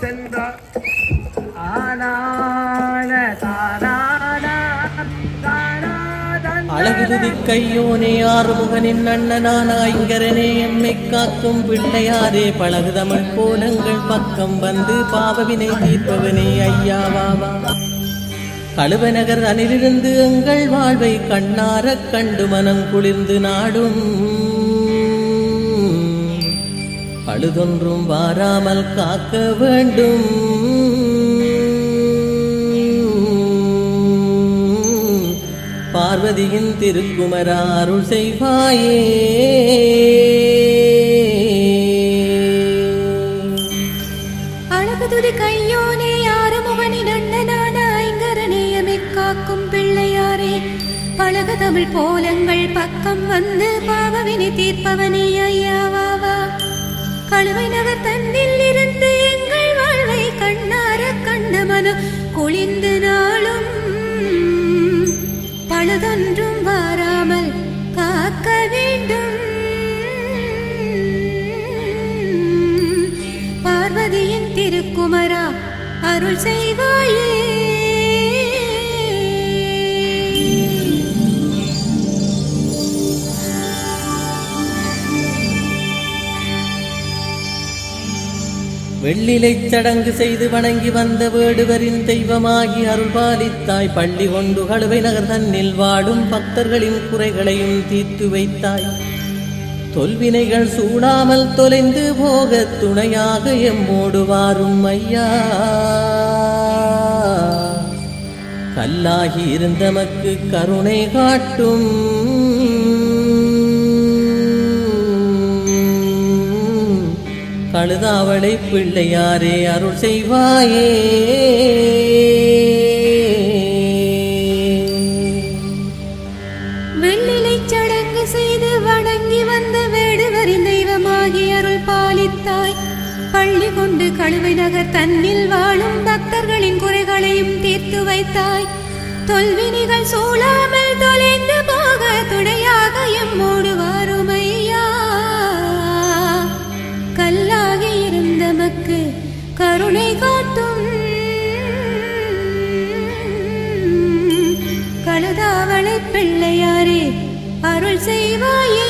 சென்றார் அழகுருதி கையோனே ஆறுமுகனின் அண்ணனான ஐங்கரனே எம்மை காக்கும் பிள்ளையாரே பழகு தமிழ் போலங்கள் பக்கம் வந்து பாவவினை தீர்ப்பவனே ஐயாவாவா கழுவநகர் அணிலிருந்து எங்கள் வாழ்வை கண்ணாரக் கண்டு மனம் குளிர்ந்து நாடும். பழுதொன்றும் வாராமல் காக்க வேண்டும். பார்வதியின் திருக்குமர அருள் செய்வாயே. அழகுதுதி கையோனே ஆறுமுகனின் அண்ணனான ஐங்கரநேயமை காக்கும் பிள்ளையாரே. பழக தமிழ் போலங்கள் பக்கம் வந்து பாவவினை தீர்ப்பவனே ஐயாவா. கழுவை நகர் தன்னில் இருந்து எங்கள் வாழ்வை கண்ணார கண்ட மனம் குளிர்ந்து நாளும் பழுதொன்றும் வாராமல் காக்க வேண்டும். பார்வதியின் திருக்குமரா அருள் செய்வாயே. வெள்ளிலைச் சடங்கு செய்து வணங்கி வந்த வேடுவரின் தெய்வமாகி அருள்பாலித்தாய். பள்ளி கொண்டு கழுவை நகர் தன்னில் வாடும் பக்தர்களின் குறைகளையும் தீர்த்து வைத்தாய். தொல்வினைகள் சூடாமல் தொலைந்து போக துணையாக எம்மோடு வாரும் ஐயா. கல்லாகி இருந்தமக்கு கருணை காட்டும். கழுதாவளை பிள்ளையாரே அருள் செய்வாயே. வெள்ளிலை சடங்கு செய்து வணங்கி வந்த வேடுவரின் தெய்வமாகி அருள் பாலித்தாய். பள்ளி கொண்டு கழுவை நகர் தன்னில் வாழும் பக்தர்களின் குறைகளையும் தீர்த்து வைத்தாய். தொல்வினிகள் சூழாமல் கருணை காட்டும். கழுதாவளை பிள்ளையாரே அருள் செய்வாயே.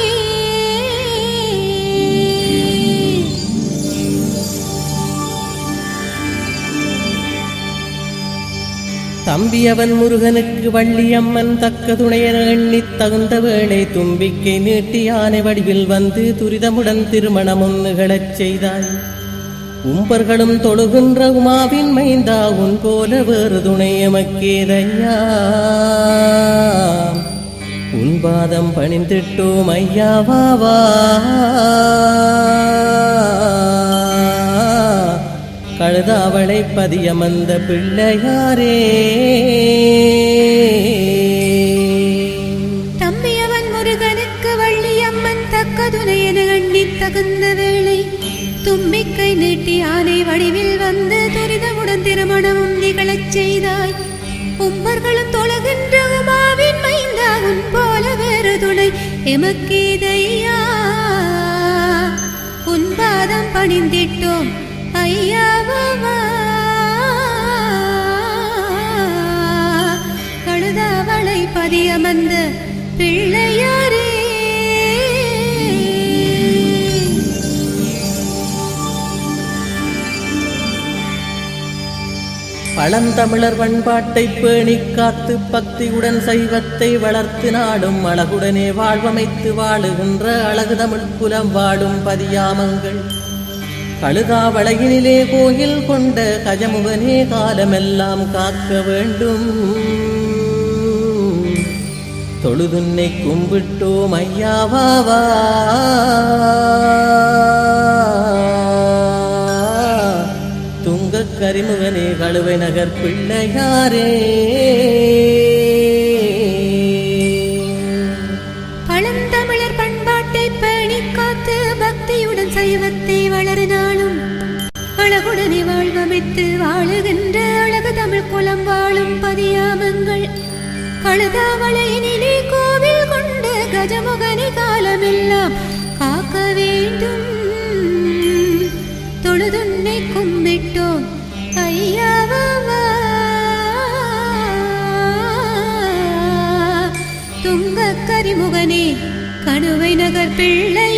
தம்பி அவன் முருகனுக்கு வள்ளியம்மன் தக்க துணையன எண்ணி தகுந்த வேளை தும்பிக்கை நீட்டி யானை வடிவில் வந்து துரிதமுடன் திருமணமும் நிகழச் செய்தாய். உம்பர்களும் தொழுகின்ற உமாவின் மைந்தா உன் போல வேறு துணை எமக்கேதையா? உன் பாதம் பணிந்திட்டோம் ஐயாவாவா கழுதாவளை பதியமந்த பிள்ளையாரே. திருமணமும் செய்தாய். உம்மர்களும் தொழகின்ற உமாவின் மைந்தா உன் போல வேறு துணை. எமக்கேதையா உன் பாதம் பணிந்திட்டோம் ஐயாவா கழுதாவளை பதியமந்த பிள்ளையாரே. பழந்தமிழர் பண்பாட்டை பேணி காத்து பக்தியுடன் சைவத்தை வளர்த்து நாடும் அழகுடனே வாழ்வமைத்து வாழுகின்ற அழகு தமிழ் குலம் வாடும் பதியாமங்கள். கழுதாவளையினிலே கோயில் கொண்ட கஜமுகனே காலமெல்லாம் காக்க வேண்டும். தொழுதுன்னை கும்பிட்டோம் ஐயாவாவா துங்கக் கரிமுகனே கழுவை நகர் பிள்ளையாரே. பழந்தமிழர் பண்பாட்டை பேணிக் காத்து பக்தியுடன் சைவத்தை வளர்ந்தாலும் அழகுடனே வாழ்வமைத்து வாழுகின்ற அழகு தமிழ் குலம் வாழும் பதியாமங்கள் கழுதாவளையினிலே கோவில் கொண்டு கஜமுகனி காலமெல்லாம் காக்க வேண்டும். தொழுதுன்னை கும்பிட்டோம். ஐயாவா. துங்க கரிமுகனே கணுவை நகர் பிள்ளை.